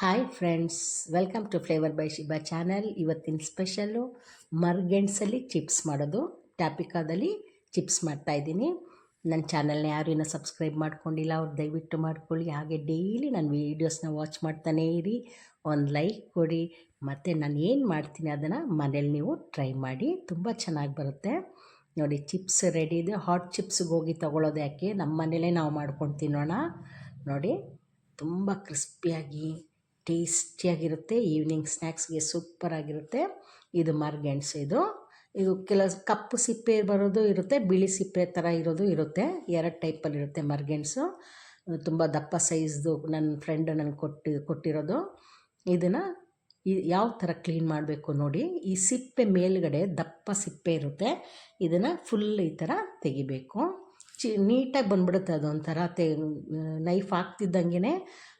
Hi friends welcome to flavour by Shiba channel ಇವತ್ತಿನ special ಮರ್ಗೆಣ್ಸಲ್ಲಿ chips ಮಾಡೋದು. ಟ್ಯಾಪಿಕಾದಲ್ಲಿ ಚಿಪ್ಸ್ ಮಾಡ್ತಾಯಿದ್ದೀನಿ ನನ್ನ ಚಾನಲ್ನ ಯಾರು ಇನ್ನೂ ಸಬ್ಸ್ಕ್ರೈಬ್ ಮಾಡ್ಕೊಂಡಿಲ್ಲ, ಅವ್ರು ದಯವಿಟ್ಟು ಮಾಡ್ಕೊಳ್ಳಿ. ಹಾಗೆ ಡೈಲಿ ನನ್ನ ವೀಡಿಯೋಸ್ನ ವಾಚ್ ಮಾಡ್ತಾನೇ ಇರಿ. ಒಂದು ಲೈಕ್ ಕೊಡಿ. ಮತ್ತು ನಾನು ಏನು ಮಾಡ್ತೀನಿ ಅದನ್ನು ಮನೇಲಿ ನೀವು ಟ್ರೈ ಮಾಡಿ. ತುಂಬ ಚೆನ್ನಾಗಿ ಬರುತ್ತೆ. ನೋಡಿ ಚಿಪ್ಸ್ ರೆಡಿ ಇದೆ. ಹಾಟ್ ಚಿಪ್ಸ್ಗೆ ಹೋಗಿ ತೊಗೊಳೋದು ಯಾಕೆ? ನಮ್ಮ ಮನೇಲೇ ನಾವು ಮಾಡ್ಕೊಂಡು ತಿನ್ನೋಣ. ನೋಡಿ, ತುಂಬ ಕ್ರಿಸ್ಪಿಯಾಗಿ ಟೇಸ್ಟಿಯಾಗಿರುತ್ತೆ, ಈವ್ನಿಂಗ್ ಸ್ನ್ಯಾಕ್ಸ್ಗೆ ಸೂಪರಾಗಿರುತ್ತೆ. ಇದು ಮರ್ಗೆಣ್ಸು ಇದು. ಇದು ಕೆಲ ಕಪ್ಪು ಸಿಪ್ಪೆ ಬರೋದು ಇರುತ್ತೆ, ಬಿಳಿ ಸಿಪ್ಪೆ ಥರ ಇರೋದು ಇರುತ್ತೆ. ಎರಡು ಟೈಪಲ್ಲಿರುತ್ತೆ ಮರ್ಗೆಣ್ಸು ತುಂಬ ದಪ್ಪ ಸೈಜ್ದು ನನ್ನ ಫ್ರೆಂಡ್ ನನಗೆ ಕೊಟ್ಟು, ಕೊಟ್ಟಿರೋದು. ಇದನ್ನು ಯಾವ ಥರ ಕ್ಲೀನ್ ಮಾಡಬೇಕು ನೋಡಿ. ಈ ಸಿಪ್ಪೆ ಮೇಲ್ಗಡೆ ದಪ್ಪ ಸಿಪ್ಪೆ ಇರುತ್ತೆ. ಇದನ್ನು ಫುಲ್ ಈ ಥರ ತೆಗಿಬೇಕು. ಚಿ, ನೀಟಾಗಿ ಬಂದ್ಬಿಡುತ್ತೆ ಅದೊಂಥರ ತೆ ನೈಫ್ ಹಾಕ್ತಿದ್ದಂಗೆ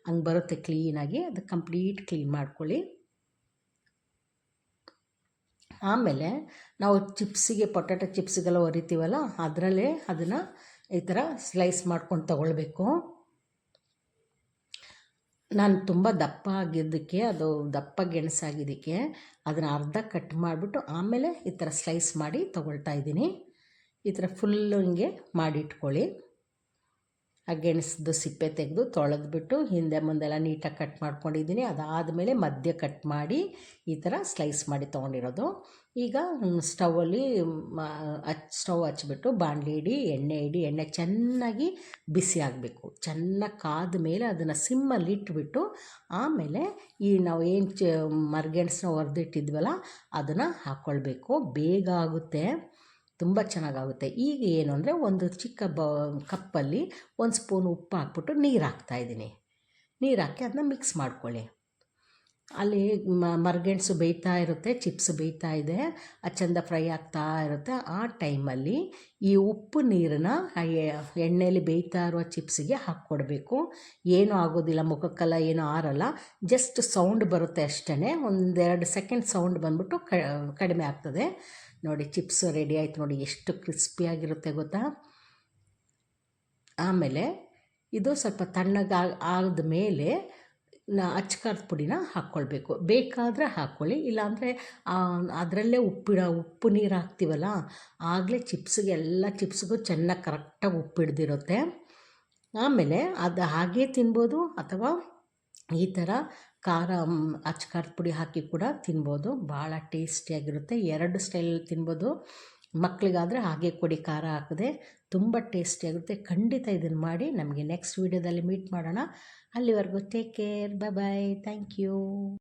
ಹಂಗೆ ಬರುತ್ತೆ ಕ್ಲೀನಾಗಿ ಅದು ಕಂಪ್ಲೀಟ್ ಕ್ಲೀನ್ ಮಾಡ್ಕೊಳ್ಳಿ. ಆಮೇಲೆ ನಾವು ಚಿಪ್ಸಿಗೆ, ಪೊಟ್ಯಾಟೊ ಚಿಪ್ಸ್ಗೆಲ್ಲ ಹೊರಿತೀವಲ್ಲ ಅದರಲ್ಲೇ ಅದನ್ನು ಈ ಥರ ಸ್ಲೈಸ್ ಮಾಡ್ಕೊಂಡು ತಗೊಳ್ಬೇಕು. ನಾನು ತುಂಬ ದಪ್ಪ ಆಗಿದ್ದಕ್ಕೆ, ಅದು ದಪ್ಪ ಗೆಣಸಾಗಿದ್ದಕ್ಕೆ, ಅದನ್ನು ಅರ್ಧ ಕಟ್ ಮಾಡಿಬಿಟ್ಟು ಆಮೇಲೆ ಈ ಥರ ಸ್ಲೈಸ್ ಮಾಡಿ ತಗೊಳ್ತಾ ಇದ್ದೀನಿ. ಈ ಥರ ಫುಲ್ಲು ಹಿಂಗೆ ಮಾಡಿಟ್ಕೊಳ್ಳಿ. ಆ ಗೆಣಸದ್ದು ಸಿಪ್ಪೆ ತೆಗೆದು ತೊಳೆದ್ಬಿಟ್ಟು ಹಿಂದೆ ಮುಂದೆಲ್ಲ ನೀಟಾಗಿ ಕಟ್ ಮಾಡ್ಕೊಂಡಿದ್ದೀನಿ. ಅದಾದಮೇಲೆ ಮಧ್ಯ ಕಟ್ ಮಾಡಿ ಈ ಥರ ಸ್ಲೈಸ್ ಮಾಡಿ ತೊಗೊಂಡಿರೋದು. ಈಗ ಸ್ಟವಲ್ಲಿ ಹಚ್ ಸ್ಟವ್ ಹಚ್ಬಿಟ್ಟು ಬಾಣಲಿ ಇಡಿ, ಎಣ್ಣೆ ಇಡಿ, ಎಣ್ಣೆ ಚೆನ್ನಾಗಿ ಬಿಸಿ ಆಗಬೇಕು. ಚೆನ್ನಾಗಿ ಕಾದ ಮೇಲೆ ಅದನ್ನು ಸಿಮ್ಮಲ್ಲಿ ಇಟ್ಬಿಟ್ಟು ಆಮೇಲೆ ಈ ನಾವು ಏನು ಚ ಮರ್ಗೆಣಸನ್ನ ಹೊರದಿಟ್ಟಿದ್ವಲ್ಲ ಅದನ್ನು ಹಾಕ್ಕೊಳ್ಬೇಕು ಬೇಗ ಆಗುತ್ತೆ. ತುಂಬ ಚೆನ್ನಾಗಾಗುತ್ತೆ. ಈಗ ಏನು ಅಂದರೆ ಒಂದು ಚಿಕ್ಕ ಬ, ಕಪ್ಪಲ್ಲಿ ಒಂದು ಸ್ಪೂನ್ ಉಪ್ಪು ಹಾಕ್ಬಿಟ್ಟು ನೀರು ಹಾಕ್ತಾಯಿದ್ದೀನಿ ನೀರು ಹಾಕಿ ಅದನ್ನ ಮಿಕ್ಸ್ ಮಾಡ್ಕೊಳ್ಳಿ. ಅಲ್ಲಿ ಮರ್ಗೆಣ್ಸು ಬೇಯ್ತಾ ಇರುತ್ತೆ, ಚಿಪ್ಸ್ ಬೇಯ್ತಾ ಇದೆ ಅದು ಚೆಂದ ಫ್ರೈ ಆಗ್ತಾ ಇರುತ್ತೆ. ಆ ಟೈಮಲ್ಲಿ ಈ ಉಪ್ಪು ನೀರನ್ನ ಎಣ್ಣೆಯಲ್ಲಿ ಬೇಯ್ತಾ ಇರುವ ಚಿಪ್ಸಿಗೆ ಹಾಕ್ಕೊಡ್ಬೇಕು. ಏನೂ ಆಗೋದಿಲ್ಲ, ಮುಖಕ್ಕೆಲ್ಲ, ಏನೂ ಆರಲ್ಲ. ಜಸ್ಟ್ ಸೌಂಡ್ ಬರುತ್ತೆ ಅಷ್ಟೇ ಒಂದೆರಡು ಸೆಕೆಂಡ್ ಸೌಂಡ್ ಬಂದ್ಬಿಟ್ಟು ಕಡಿಮೆ ಆಗ್ತದೆ. ನೋಡಿ ಚಿಪ್ಸ್ ರೆಡಿ ಆಯಿತು ನೋಡಿ, ಎಷ್ಟು ಕ್ರಿಸ್ಪಿಯಾಗಿರುತ್ತೆ ಗೊತ್ತಾ? ಆಮೇಲೆ ಇದು ಸ್ವಲ್ಪ ತಣ್ಣಗೆ ಆದ ಮೇಲೆ ನಾ ಅಚ್ಕಾರದ ಪುಡಿನ ಹಾಕ್ಕೊಳ್ಬೇಕು. ಬೇಕಾದರೆ ಹಾಕ್ಕೊಳ್ಳಿ, ಇಲ್ಲಾಂದರೆ ಅದರಲ್ಲೇ ಉಪ್ಪಿಡ, ಉಪ್ಪು ನೀರು ಹಾಕ್ತೀವಲ್ಲ, ಆಗಲೇ ಚಿಪ್ಸ್ಗೆ ಎಲ್ಲ ಚಿಪ್ಸ್ಗೂ ಚೆನ್ನಾಗಿ ಕರೆಕ್ಟಾಗಿ ಉಪ್ಪಿಡ್ದಿರುತ್ತೆ. ಆಮೇಲೆ ಅದು ಹಾಗೇ ತಿನ್ಬೋದು ಅಥವಾ ಈ ಥರ ಖಾರ ಅಚ್ಕಾರದ ಪುಡಿ ಹಾಕಿ ಕೂಡ ತಿನ್ಬೋದು. ಭಾಳ ಟೇಸ್ಟಿಯಾಗಿರುತ್ತೆ. ಎರಡು ಸ್ಟೈಲಲ್ಲಿ ತಿನ್ಬೋದು. ಮಕ್ಕಳಿಗಾದರೆ ಹಾಗೆ ಕೊಡಿ, ಖಾರ ಹಾಕದೆ. ತುಂಬ ಟೇಸ್ಟಿಯಾಗಿರುತ್ತೆ. ಖಂಡಿತ ಇದನ್ನು ಮಾಡಿ ನಮಗೆ ನೆಕ್ಸ್ಟ್ ವೀಡಿಯೋದಲ್ಲಿ ಮೀಟ್ ಮಾಡೋಣ. ಅಲ್ಲಿವರೆಗೂ take care bye bye thank you